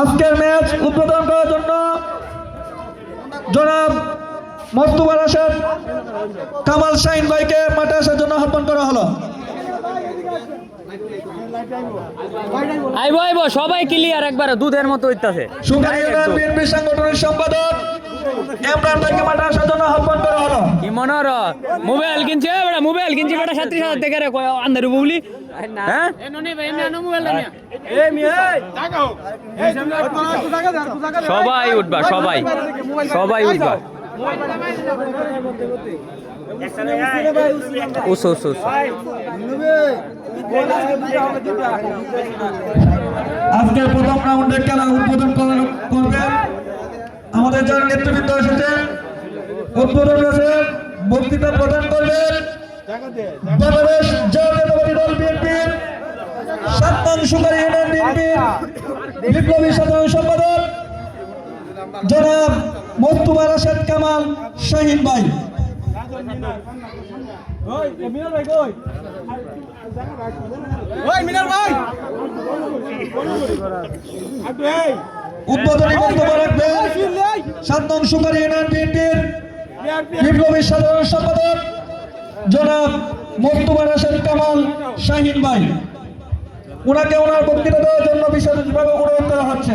আজকের ম্যাচ উদ্বোধন করার জন্য জনাব মস্তুবার আসেন কামাল শাহিন ভাইকে মাঠে আসার জন্য আহ্বান করা হলো। আইবো আইবো সবাই ক্লিয়ার একবার দুধের মতো হইতাছে। সংগঠনের ইউনিয়ন বিএনপি সংগঠনের সম্পাদক ইমরান ভাইকে মাঠে জন্য আহ্বান করা হলো। কি মোবাইল কিনছে বেটা মোবাইল কিনছে বেটা সাত্রিশ হাজার টাকা রে বুবলি হ্যাঁ? সবাই উঠবা সবাই। সবাই উঠবা। উস উস উস। আজকের প্রথম রাউন্ডের খেলা উদ্বোধন করবেন। আমাদের যারা নেতৃবৃন্দ এসেছে উদ্বোধন বক্তৃতা প্রদান করবেন। বাংলাদেশ জাতীয়তাবাদী দল বিএনপির সাত নং সুপার ইউনিয়ন বিএনপির বিপ্লবী সাধারণ সম্পাদক জনাব রাশেদ কামাল শাহিন ভাই! উদ্বোধনী বক্তব্য সাত নং সুপার ইউনিয়ন বিএনপির বিপ্লবী সাধারণ সম্পাদক জনাব মোস্তুবা রাশেদ কামাল শাহিন ভাই। ওনাকে ওনার বক্তৃতা দেওয়ার জন্য বিশেষভাবে অনুরোধ করা হচ্ছে।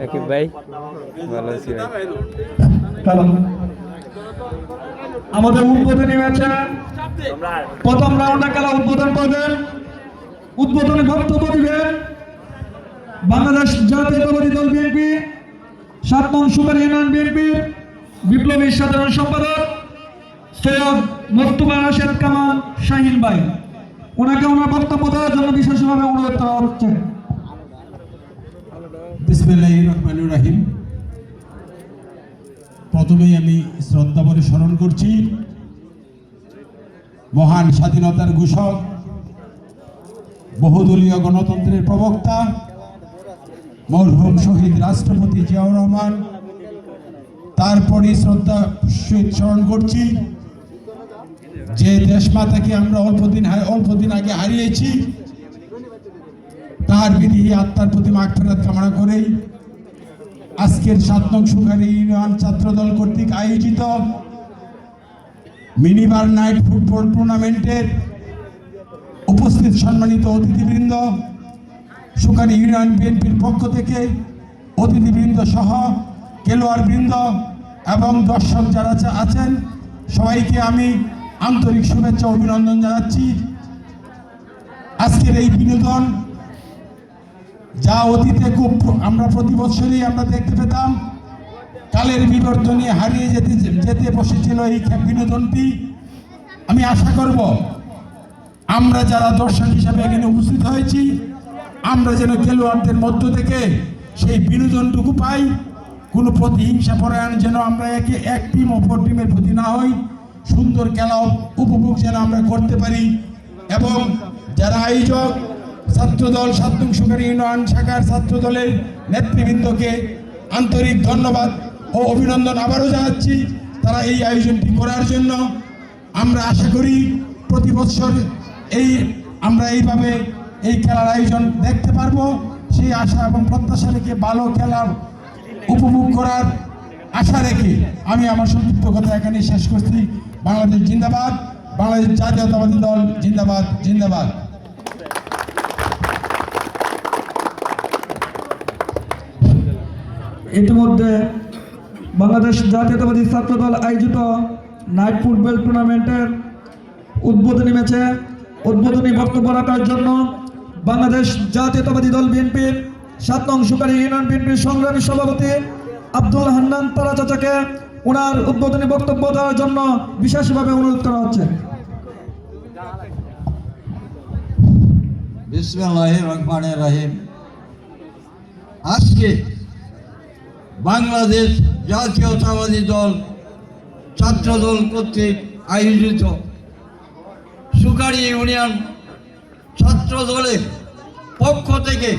রাকিব ভাই, ভালো আছি আমাদের উদ্বোধনী ম্যাচে প্রথম রাউন্ডে খেলা উদ্বোধন করবেন উদ্বোধনী বক্তব্য দিবেন বাংলাদেশ জাতীয়তাবাদী দল বিএনপি, সাত নং সুপার ইউনিয়ন বিএনপির বিপ্লবী সাধারণ সম্পাদক সৈয়দ মোস্তফা রাশেদ কামাল শাহিন ভাই। ওনাকে ওনার বক্তব্য দেওয়ার জন্য বিশেষভাবে অনুরোধ করা হচ্ছে। বিসমিল্লাহ রহমান রাহিম প্রথমেই আমি শ্রদ্ধা ভরে স্মরণ করছি, মহান স্বাধীনতার ঘোষক, বহুদলীয় গণতন্ত্রের প্রবক্তা, মরহুম শহীদ রাষ্ট্রপতি জিয়াউর রহমান। তারপরে শ্রদ্ধা স্মরণ করছি, যে দেশমাতাকে আমরা অল্পদিন অল্পদিন আগে হারিয়েছি তার বিধি আত্মার প্রতি মাগফেরাত কামনা করেই আজকের সাত নং সুখারি ইউনিয়ন ছাত্রদল কর্তৃক আয়োজিত মিনিবার নাইট ফুটবল টুর্নামেন্টের উপস্থিত সম্মানিত অতিথিবৃন্দ, সুখারি ইউনিয়ন বিএনপির পক্ষ থেকে অতিথিবৃন্দ সহ খেলোয়াড়বৃন্দ এবং দর্শক যারা আছেন, সবাইকে আমি আন্তরিক শুভেচ্ছা অভিনন্দন জানাচ্ছি। আজকের এই বিনোদন যা অতীতে খুব আমরা প্রতি বছরই আমরা দেখতে পেতাম, কালের বিবর্তনে হারিয়ে যেতে যেতে বসেছিল এই বিনোদনটি। আমি আশা করব, আমরা যারা দর্শক হিসাবে এখানে উপস্থিত হয়েছি, আমরা যেন খেলোয়াড়দের মধ্য থেকে সেই বিনোদনটুকু পাই। কোনো প্রতিহিংসা পরায়ণ যেন আমরা একে এক টিম অপর টিমের প্রতি না হই। সুন্দর খেলা উপভোগ যেন আমরা করতে পারি। এবং যারা আয়োজক ছাত্রদল সাতং সুখারি ইউনিয়ন শাখার ছাত্রদলের নেতৃবৃন্দকে আন্তরিক ধন্যবাদ ও অভিনন্দন আবারও জানাচ্ছি তারা এই আয়োজনটি করার জন্য। আমরা আশা করি প্রতি বছর এই আমরা এইভাবে এই খেলার আয়োজন দেখতে পারব। সেই আশা এবং প্রত্যাশা রেখে ভালো খেলার উপভোগ করার আশা রেখে আমি আমার সংক্ষিপ্ত কথা এখানে শেষ করছি। বাংলাদেশ জিন্দাবাদ, বাংলাদেশ জাতীয়তাবাদী দল জিন্দাবাদ জিন্দাবাদ। ইতিমধ্যে বাংলাদেশ জাতীয়তাবাদী ছাত্রদল আয়োজিত নাইট ফুটবল টুর্নামেন্টের উদ্বোধনী ম্যাচে উদ্বোধনী বক্তব্য রাখার জন্য বাংলাদেশ জাতীয়তাবাদী দল বিএনপির সাত সুপারি ইউনিয়ন বিএনপির সংগ্রামী সভাপতি আব্দুল হান্নান তারা চাচাকে ওনার উদ্বোধনী বক্তব্য দেওয়ার জন্য বিশেষভাবে অনুরোধ করা হচ্ছে। আজকে বাংলাদেশ জাতীয়তাবাদী দল, ছাত্র দল কর্তৃক আয়োজিত সুকারি ইউনিয়ন ছাত্র দলের পক্ষ থেকে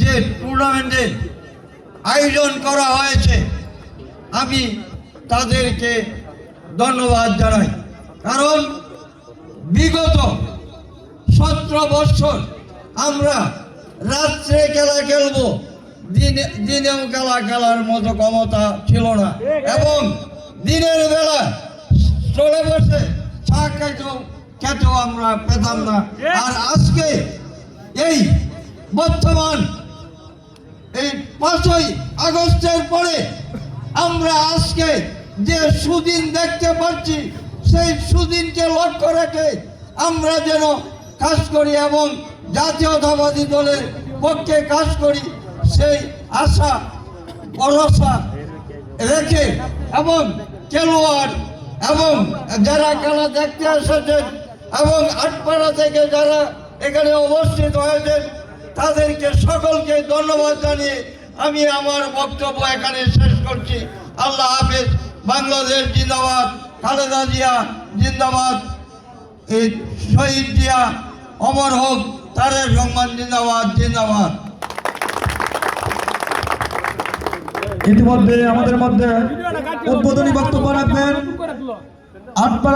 যে টুর্নামেন্টের আয়োজন করা হয়েছে, আমি তাদেরকে ধন্যবাদ জানাই। কারণ বিগত সতেরো বছর আমরা রাত্রে খেলা খেলব দিনেও খেলা খেলার মতো ক্ষমতা ছিল না। এবং দিনের বেলা চলে বসে চা খাইতেও খেতেও আমরা পেতাম না। আর আজকে এই বর্তমান এই পাঁচই আগস্টের পরে আমরা আজকে যে সুদিন দেখতে পাচ্ছি, সেই সুদিনকে লক্ষ্য রেখে আমরা যেন কাজ করি এবং জাতীয়তাবাদী দলের পক্ষে কাজ করি। সেই আশা, ভরসা রেখে এবং খেলোয়াড় এবং যারা খেলা দেখতে এসেছেন এবং আটপাড়া থেকে যারা এখানে অবস্থিত হয়েছেন, তাদেরকে সকলকে ধন্যবাদ জানিয়ে আমি আমার বক্তব্য এখানে শেষ করছি। আল্লাহ হাফেজ। বাংলাদেশ জিন্দাবাদ। খালেদা জিয়া জিন্দাবাদ। শহীদ জিয়া, অমর হোক তারের রহমান জিন্দাবাদ জিন্দাবাদ। ইতিমধ্যে আমাদের মধ্যে উদ্বোধনী বক্তব্য রাখবেন। আটপাড়া